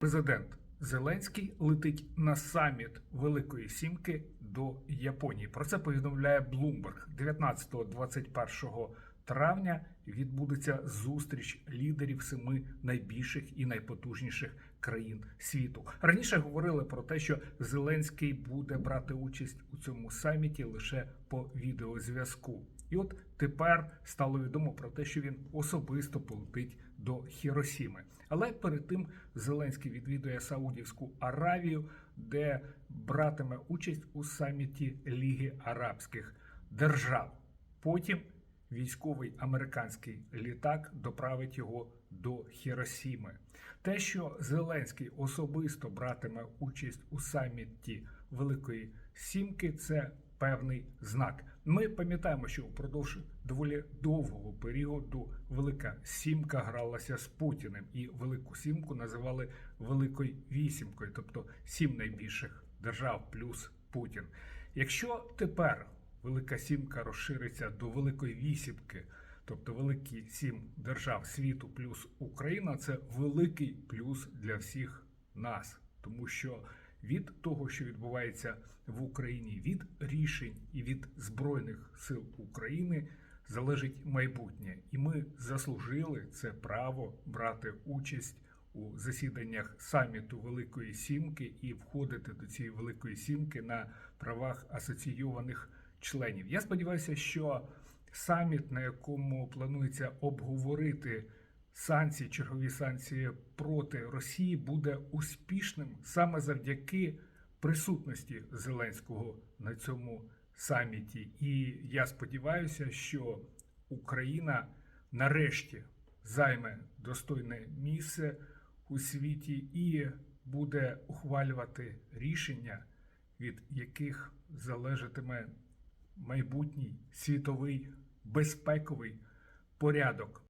Президент Зеленський летить на саміт Великої Сімки до Японії. Про це повідомляє Bloomberg. 19-21 травня відбудеться зустріч лідерів семи найбільших і найпотужніших країн світу. Раніше говорили про те, що Зеленський буде брати участь у цьому саміті лише по відеозв'язку. І от тепер стало відомо про те, що він особисто полетить до Хіросіми. Але перед тим Зеленський відвідує Саудівську Аравію, де братиме участь у саміті Ліги Арабських Держав. Потім військовий американський літак доправить його до Хіросіми. Те, що Зеленський особисто братиме участь у саміті Великої Сімки, це певний знак. Ми пам'ятаємо, що впродовж доволі довгого періоду Велика Сімка гралася з Путіним, і Велику Сімку називали Великою Вісімкою, тобто сім найбільших держав плюс Путін. Якщо тепер Велика Сімка розшириться до Великої Вісімки, тобто великі сім держав світу плюс Україна, це великий плюс для всіх нас, тому що від того, що відбувається в Україні, від рішень і від збройних сил України залежить майбутнє, і ми заслужили це право брати участь у засіданнях саміту Великої Сімки і входити до цієї Великої Сімки на правах асоційованих членів. Я сподіваюся, що саміт, на якому планується обговорити санкції, чергові санкції проти Росії, буде успішним саме завдяки присутності Зеленського на цьому саміті. І я сподіваюся, що Україна нарешті займе достойне місце у світі і буде ухвалювати рішення, від яких залежатиме майбутній світовий безпековий порядок.